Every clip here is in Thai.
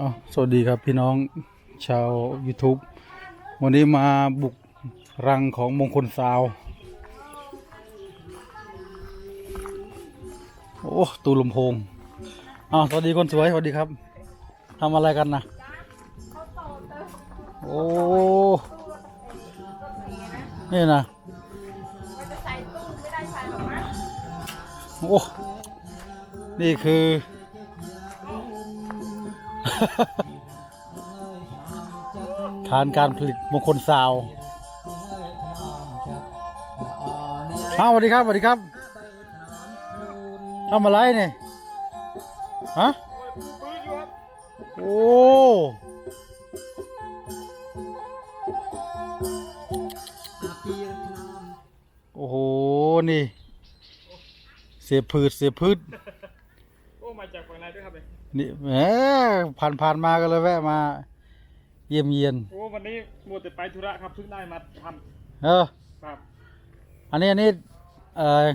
อ๋อสวัสดีครับพี่น้องชาว YouTube วันนี้มาบุกรังของมงคลสาว โอ้ตูลำโพงอ้าวสวัสดีคนสวยสวัสดีครับทำอะไรกันนะโอ้นี่นะมันะใส่ตู้ไม่ได้ใส่หรอกนะโอ้นี่คือ ฐานการผลิตมงคลสาวอ้าสวัสดีครับสวัสดีครับทำอะไรเนี่ยฮะโอ้โอ้โห นี่ เสียพืชเสียพืช นี่ยนี่แหมผ่านผ่านมาก็เลยแวะมา เยี่ยมเยียน โอ้วันนี้มัวแต่ไปธุระครับเพิ่งได้มาทเออำครับ อันนี้อันนี้เอ่อ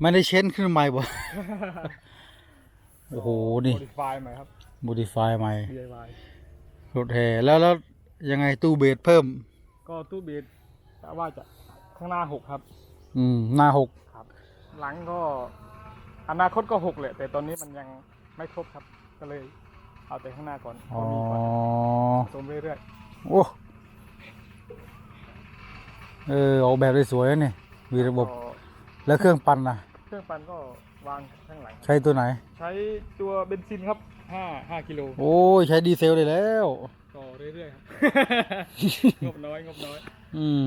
ไม่ได้เช้นขึ้นใหม่บ่ โอ้โห นี่โมดิฟายใหม่ครับ โมดิฟายใหม่ DIY รถแห่แล้วแล้วยังไงตู้เบสเพิ่ม ก็ตู้เบสกะว่าจะข้างหน้าหกครับ อืม หน้าหกครับ หลังก็อนาคตก็หกแหละแต่ตอนนี้มันยัง ไม่ครบครับ ก็เลยเอาแต่ข้างหน้าก่อนอ๋อเอามีก่อนผสมเรื่อยโอ้เออออกแบบได้สวยนะนี่มีๆระบบก็แล้วเครื่องปั่นนะเครื่องปั่นก็วางข้างหลัง ใช้ตัวไหน ใช้ตัวเบนซินครับห้าห้ากิโลโอ้ยใช้ดีเซลได้แล้วก็เรื่อยๆครับ งบน้อยงบน้อย อืม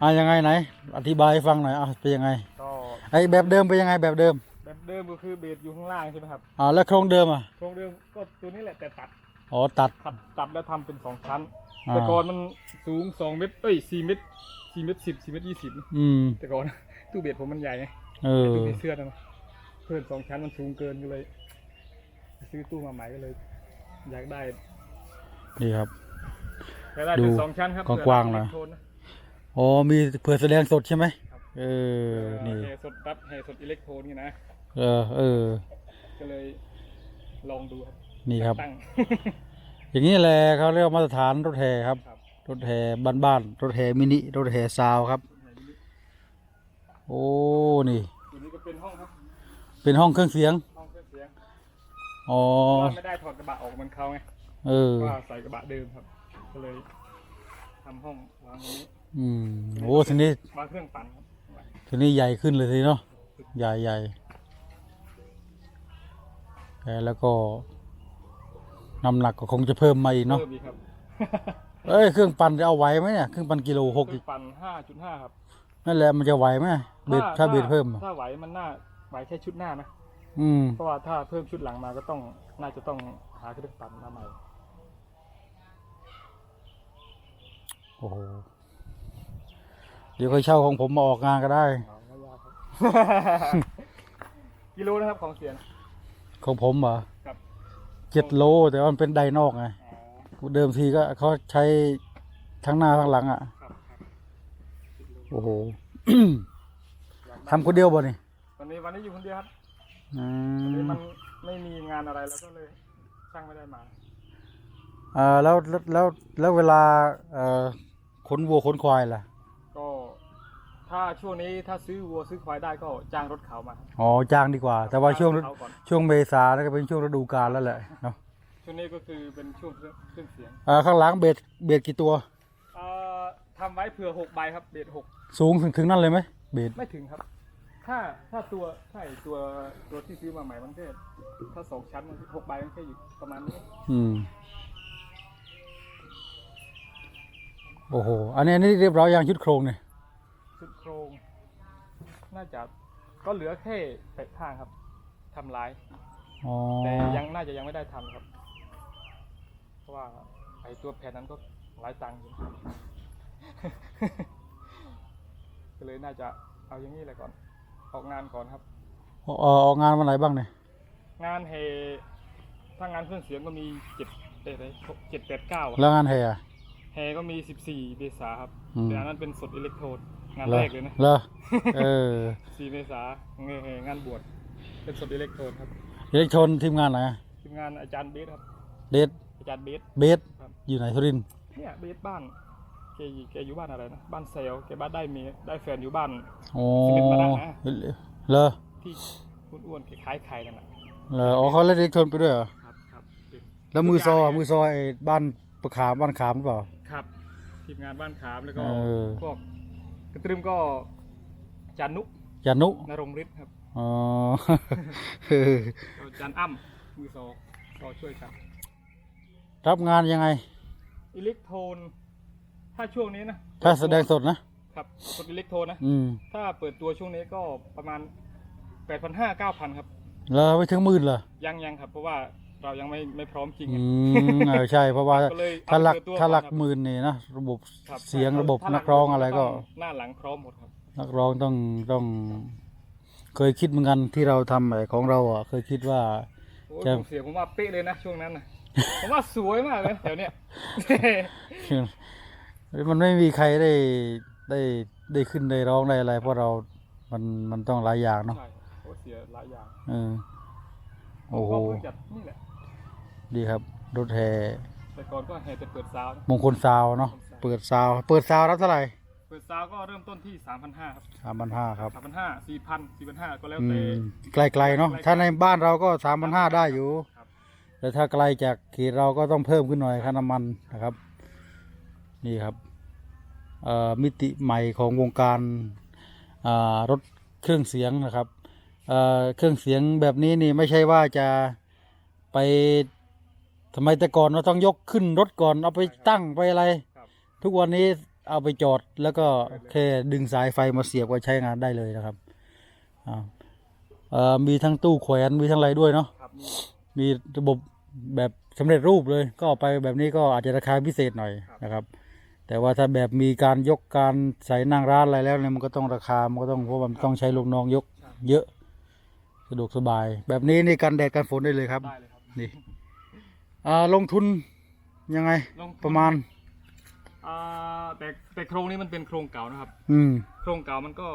อะยังไงไหน อธิบายให้ฟังหน่อยอะเป็นยังไงก็ไอ้แบบเดิมเป็นยังไงแบบเดิมแบบ เดิมก็คือเบสอยู่ข้างล่างใช่ไหมครับอ่าแล้วโครงเดิมอะโครงเดิมก็ตัวนี้แหละแต่ตัดอ๋อตัด ตัดตัดแล้วทำเป็นสองชั้น อ่า แต่ก่อนมันสูงสองเมตรเอ้ยสี่เมตรสี่เมตรสิบสี่เมตรยี่สิบอืมแต่ก่อน ตู้เบสผมมันใหญ่ไงเออตู้เบสเสื้อนะนะเพิ่มสองชั้นมันสูงเกินก็เลย ซื้อตู้มาใหม่ก็เลย อยากได้นี่ครับ อยากได้ดูเป็นสองชั้นครับกว้างๆหน่อย เผื่อรับอิเล็กโทรนะ อ๋อมีเผื่อแสดงสดใช่ไหมครับ เออนี่ แห่สดรับแห่สดอิเล็กโทรนี่นะ เออ เออ ก็เลยลองดูครับนี่ครับ ตั้ง อย่างนี้แหละเขาเรียกว่ามาตรฐานรถแห่ครับ ครับ รถแห่บ้านๆรถแห่มินิรถแห่ซาวครับ โอ้นี่ ตัวนี้ก็เป็นห้องครับ เป็นห้องเครื่องเสียงห้องเครื่องเสียงอ๋อเพราะว่าไม่ได้ถอดกระบะออกเหมันเขาไงเออว่าใส่กระบะเดิมครับ ก็เลยทำห้องวางนี้อืมโอ้ทีนี้ วางเครื่องปั่นครับ ทีนี้ใหญ่ขึ้นเลยทีเนาะใหญ่ใหญ่เออ แล้วก็น้ำหนักก็คงจะเพิ่มมาอีกเนาะเพิ่มอีกครับเอ้ยเครื่องปั่นจะเอาไหวไหมเนี่ยเครื่องปั่นกิโลหกเครื่อีอกงปั่นห้าจุดห้าครับนั่นแหละมันจะไหวไหมเบสถ้าเบสเพิ่มอะถ้าไหวมันน่าไหวแค่ชุดหน้านะอืมเพราะว่าถ้าเพิ่มชุดหลังมาก็ต้องน่าจะต้องหาเครื่องปั่นมาใหม่โอ้โหเดี๋ยวค่อยเช่าของผมมาออกงานก็ได้เอาไม่ยากครับกิโลนะครับของเสียง ของผมเหรอครับ เจ็ดโล แต่ว่ามันเป็นไดนอกไง อ๋อเดิมทีก็เขาใช้ทั้งหน้าทั้งหลังอะ ครับครับกิโลโอ้โห อยากได้ทำคนเดียวบ่นี่วันนี้วันนี้อยู่คนเดียวครับอืวันนี้มมันไม่มีงานอะไรแล้วก็เลยช่างไม่ได้มาอ่าแล้วแล้วแล้วแล้วเวลาเอ่อขนวัวขนควายล่ะก็ ถ้าช่วงนี้ถ้าซื้อวัวซื้อควายได้ก็จ้างรถเขามาครับอ๋อจ้างดีกว่า แต่ว่าช่วงจ้รถเขาก่อน ช่วงเมษาแล้วก็เป็นช่วงฤดูกาลแล้วแหละเนาะช่วงนี้ก็คือเป็นช่วงเครื่องเครื่องเสียงอ่าข้างหลังเบ็ดเบ็ดกี่ตัว เอ่อทำไว้เผื่อหกใบครับเบ็ดหกสูงถึงถึงนั่นเลยไหมเบ็ดไม่ถึงครับ ถ้าถ้าตัวใช่ตัวตัวที่ซื้อมาใหม่มันแค่ถ้าสองชั้นมันหกใบมันแค่อยู่ประมาณนี้อืมโอ้โหอันนี้อันนี้เรียบร้อยยังชุดโครงเนี่ย ชุดโครง น่าจะก็เหลือแค่แปะข้างครับทำลาย อ๋อแต่ยังน่าจะยังไม่ได้ทำครับ เพราะว่าไอ้ตัวแผ่นนั้นก็หลายตังค์อยู่ ก็เลยน่าจะเอาอย่างนี้แหละก่อน ออกงานก่อนครับเอ่อออกงานวันไหนบ้างเนี่ยงานเฮถ้างานเครื่องเสียงก็มีเจ็ดเอ้ยเจ็ดแปดเก้าแล้วงานแห่อะ เฮก็มีสิบสี่เมษาครับอืม แต่อันนั้นเป็นสดอิเล็กโทรด งานหรอแรกเลยนะเหรอเออสี่เมษาเงยเฮงานบวชเป็นสดอิเล็กโทรดครับอิเล็กชนทีมงานไหนอะทีมงานอาจารย์เบสครับเดทอาจารย์เบสเบสครับอยู่ไหนสุรินทร์เนี่ยเบสบ้านแกอยู่แกอยู่บ้านอะไรนะบ้านเซลแกบ้านได้เมียได้แฟนอยู่บ้านโอ้สิบเอ็ดมาได้นะเหรอที่อ้วนๆคล้ายๆใครนั่นแหละเหรออ๋อเขาเล่นเด็กชนไปด้วยเหรอครับครับเป็นแล้วมือซอมือซอไอ้บ้านประขามบ้านขามหรือเปล่าครับทีมงานบ้านขามแล้วก็เออพวก กระตรึมก็จานุยานุนรงฤทธิ์ครับอ๋อก็จานอ้ำมือซอก็ช่วยกันรับงานยังไง อิเล็กโทน ถ้าช่วงนี้นะ ถ้าแสดงสดนะ ครับกดอิเล็กโทนนะอืมถ้าเปิดตัวช่วงนี้ก็ประมาณ8,500 9,000ครับ แล้วไม่ถึงหมื่นเหรอ ยังยังครับ เพราะว่า เรายังไม่ไม่พร้อมจริงอืไงมเออใช่เพราะว่าก็เลยถ้าหลักเอเปิดตัวถ้าหลักก่อนครับหมื่นนี่นะระบบครับเสียงใช่ระบบถ้าหนักร้องอะไรก็ต้หน้าหลังพร้อมหมดครับ นักร้องต้องต้อง เคยคิดเหมือนกันที่เราทำไอ้ของเราอะ เคยคิดว่า โอ้ยจะผมเสียงผมว่าเป๊ะเลยนะช่วงนั้นนะ ผมว่าสวยมากเลยแถวเนี้ย มันไม่มีใครได้ได้ได้ขึ้นได้ร้องได้อะไร เพราะเรา มันมันต้องหลายอย่างเนาะใช่โอ้เสียหลายอย่างเออโอ้โหก็เพิ่งจัดนี่แหละ ดีครับ รถแห่แต่ก่อนก็แห่แต่เปิดซาวน์นะมงคลซาวน์เนาะเปิดซาวน์เปิดซาวน์รับเท่าไหร่เปิดซาวน์ก็เริ่มต้นที่ 3,500ครับสามพันห้าครับ3,500 4,000 4,500 ก็แล้วอืแต่มไกลๆเนาะถ้าในบ้านเราก็สามพันห้าได้อยู่ ครับแต่ถ้าไกลจากเขตเราก็ต้องเพิ่มขึ้นหน่อยค่าน้ำมันนะครับ นี่ครับเอ่อมิติใหม่ของวงการอ่ารถเครื่องเสียงนะครับเอ่อเครื่องเสียงแบบนี้นี่ไม่ใช่ว่าจะไป ทำไมแต่ก่อนเราต้องยกขึ้นรถก่อนเอาไปตั้งไปอะไร ครับ ทุกวันนี้เอาไปจอดแล้วก็แค่ดึงสายไฟมาเสียบก็ใช้งานได้เลยนะครับอ่าเอ่อมีทั้งตู้แขวนมีทั้งอะไรด้วยเนาะ ครับนี่ มีระบบแบบสำเร็จรูปเลย ก็เอาไปแบบนี้ก็อาจจะราคาพิเศษหน่อยครับ นะครับ แต่ว่าถ้าแบบมีการยกการใส่นั่งร้านอะไรแล้วเนี่ยมันก็ต้องราคา มันก็ต้องเพราะว่ามันต้องใช้ลูกน้องยก เยอะ สะดวกสบาย แบบนี้นี่กันแดดกันฝนได้เลยครับ ได้เลยครับ นี่ อ่าลงทุนยังไง ลงทุน ประมาณ อ่าแต่แต่โครงนี้มันเป็นโครงเก่านะครับ อืม โครงเก่ามันก็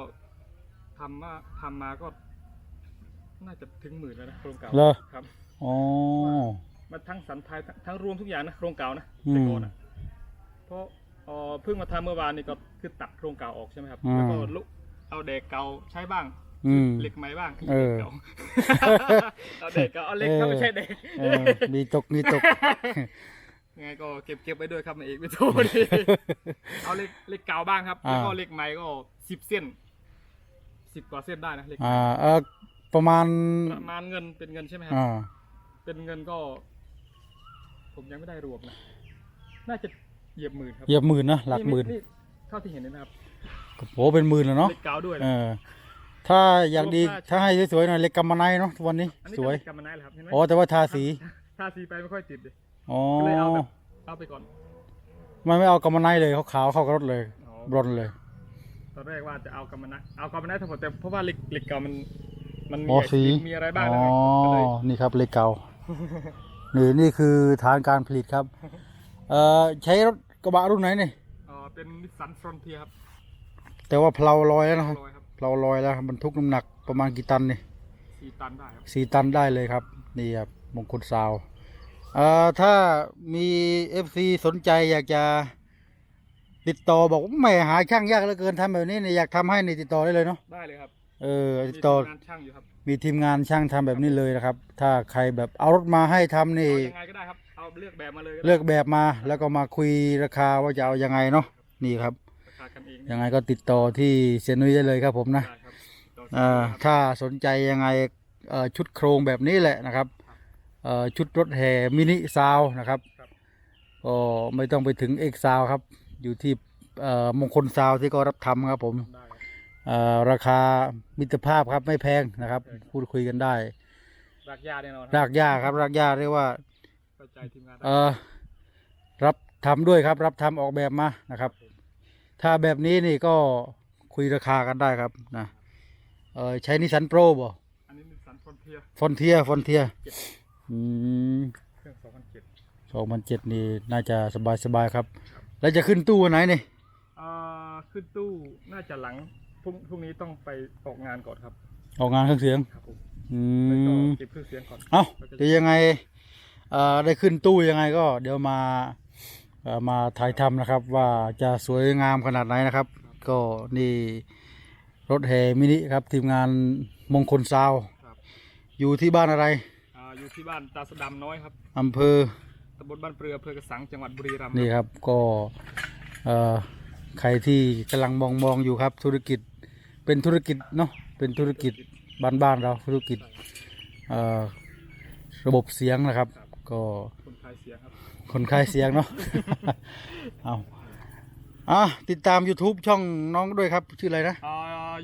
ทำมาทำมาก็ น่าจะถึงหมื่นแล้วนะโครงเก่าเหรอ ครับ อ๋อ มันทั้งสันไทยทั้งทั้งรวมทุกอย่างนะโครงเก่านะอืมแต่ก่อนอะเพราะเอ่อเพิ่งมาทำเมื่อวานนี่ก็คือตัดโครงเก่าออกใช่ไหมครับ อืม แล้วก็ลุเอาเด็กเก่าใช้บ้าง อืม เหล็กไหมบ้างเออ เก่าเอาเด็กเก่าเอาเหล็กเข้าเออไม่ใช่เด็กเออมีตกมีตก ยังไงก็เก็บเก็บไว้ด้วยครับนายเอกไม่โทษดิเอาเหล็กเหล็กเก่าบ้างครับอ่า แล้วก็เหล็กไหมก็สิบเส้นสิบกว่าเส้นได้นะเหล็กไหมอ่าเออประมาณประมาณเงินเป็นเงินใช่ไหมครัอ่าเป็นเงินก็ ผมยังไม่ได้รวมนะ น่าจะเหยียบหมื่นครับเหยียบหมื่นนะหลักหมื่นเท่าที่เห็นนี่นะครับโอ้เป็นหมื่นแล้วเนาะ เหล็กเก่าด้วยเอนะอ ถ้าอย่างดีรวมค่าถ้าให้สวยๆหน่อยเล็กกำมะไนเนาะทุกวันนี้อันนี้สก็วยเหล็กกำมะไนแหละครับเห็นไหมอ๋อแต่ว่าทาสีทาสีไปไม่ค่อยติดเลยอ๋อก็เลยเอาแบบเอาไปก่อนมันไม่เอากำมะไนเลยเขาขาวเข้ากับรถเลยอ๋อบรอนเลย ตอนแรกว่าจะเอากำมะไนเอากำมะไนทั้งหมดแต่เพราะว่าเหล็กเหล็กเก่ามันมันมีอ๋อสีมีอะไรบ้างอ๋นะอครับก็เลยนี่ครับเล็กเก่านี่นี่คือฐานการผลิตครับเอ่อใช้รถกระบะรุ่นไหนนี่เออเป็นนิสสันฟรอนเทียครับแต่ว่าเพลาลอยแล้วนะครับ ร้อยครับเพลาลอยแล้วบรรทุกน้ำหนักประมาณกี่ตันนี่สี่ตันได้ครับสี่ตันได้เลยครับ นี่ครับมงคลซาวเอ่อถ้ามีเอฟซีสนใจอยากจะติดต่อบอกว่าไม่หาช่างยากเหลือเกินทำแบบนี้เนี่ยอยากทำให้นี่ติดต่อได้เลยเนาะได้เลยครับเออมีติดต่อทีมงานช่างอยู่ครับมีทีมงานช่างทำแบบนี้เลยนะครับ ถ้าใครแบบเอารถมาให้ทำนี่ เอายังไงก็ได้ครับเอาเลือกแบบมาเลยก็ได้ เลือกแบบมาแล้วก็มาคุยราคาว่าจะเอายังไงเนาะนี่ครับราคา กันเองยังไงก็ติดต่อที่เซียนนุ้ยได้เลยครับผมนะได้ครับต่อเอ่อครับถ้าสนใจยังไงเอ่อชุดโครงแบบนี้แหละนะครับเอ่อชุดรถแห่มินิซาวนะครับครับก็ไม่ต้องไปถึงเอกซาวครับ อยู่ที่เอ่อมงคลซาวที่ก็รับทำครับผม ได้ครับ เอ่อราคามิตรภาพครับไม่แพงนะครับพูดคุยกันได้ รากหญ้าแน่นอนรากหญ้าครับรากหญ้าเรียกว่าเข้าใจทีมงานได้เอ่อรับทำด้วยครับ รับทำออกแบบมานะครับ ถ้าแบบนี้นี่ก็คุยราคากันได้ครับนะเออใช้นิสันโปรบ่อันนี้นิสสันฟรอนเทียฟอนเทียฟอนเทียอืมเครื่อง2007สองพันเจ็ดนี่น่าจะสบายสบายๆครับ แล้วจะขึ้นตู้วันไหนนี่เอ่อขึ้นตู้น่าจะหลังพรุ่งพรุ่งนี้ต้องไปออกงานก่อนครับ ออกงานเครื่องเสียงครับผมอืแล้วก็มเก็บเครื่องเสียงก่อนเอ้าเดี๋ยวยังไงเอ่อได้ขึ้นตู้ยังไงก็เดี๋ยวมาเอ่อ มาถ่ายทำนะครับว่าจะสวยงามขนาดไหนนะครับ ก็นี่รถแห่มินิครับทีมงานมงคลซาวครับอยู่ที่บ้านอะไรอ่าอยู่ที่บ้านตาสะดำน้อยครับอำเภอตำบลบ้านเปลืออำเภอกระสังจังหวัดบุรีรัมย์นี่ครับก็เอ่อใครที่กำลังมองมองอยู่ครับธุรกิจเป็นธุรกิจเนาะเป็นธุรกิจบ้านบ้านๆเราธุรกิจเอ่อระบบเสียงนะครับ ก็คนขายเสียงครับ คนคลายเสียงเนาะ เอาอะติดตาม YouTube ช่องน้องด้วยครับ ชื่ออะไรนะอ่า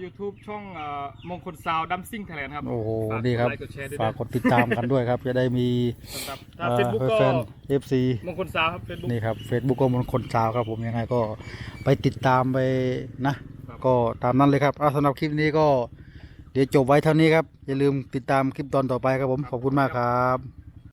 YouTube ช่องอ่ามงคลซาวดัมซิ่งไทยแลนด์ครับโอ้โหฝากดีครับกดไลค์กดแชร์ด้วยฝากกดติดตามกันด้วยครับ จะได้มีสำหรับเอ่ถ้าอเฟซบุ๊กก็แฟนๆ FC มงคลซาวครับเฟซบุ๊ก นี่ครับ Facebook ก็มนคนสาวครับผมยังไงก็ไปติดตามไปนะ ครับ ก็ตามนั้นเลยครับเอาสำหรับคลิปนี้ก็ เดี๋ยวจบไว้เท่านี้ครับ อย่าลืมติดตามคลิปตอนต่อไปครับผม ขอบคุณมากครับ